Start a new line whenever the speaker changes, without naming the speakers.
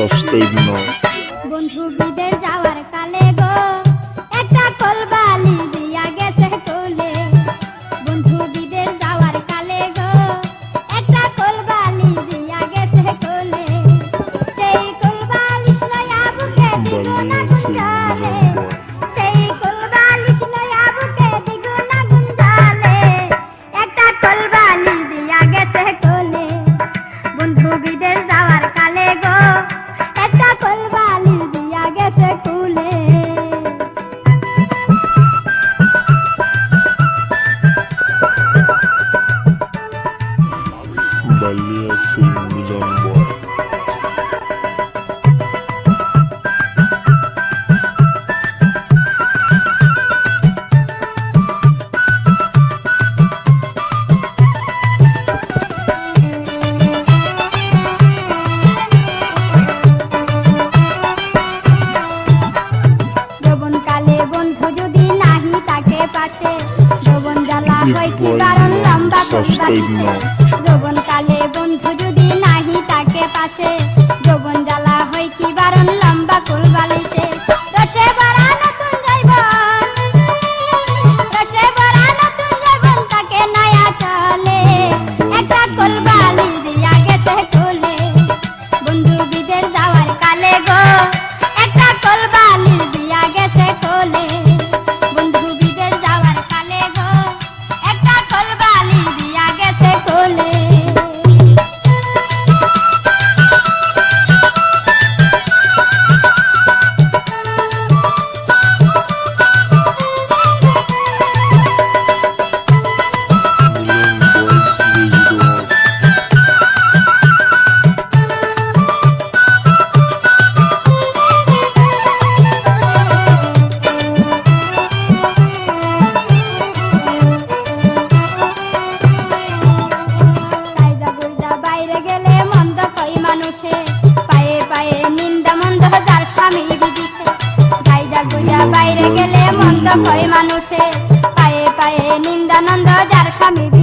of statement. Big boy subscribe now যৌবনকালে বন্ধু যদি নাহি তাকে পাশে দেশ বুঝা বাইরে গেলে মন্দ কয় মানুষে পায়ে পায়ে নিন্দানন্দ যার স্বামী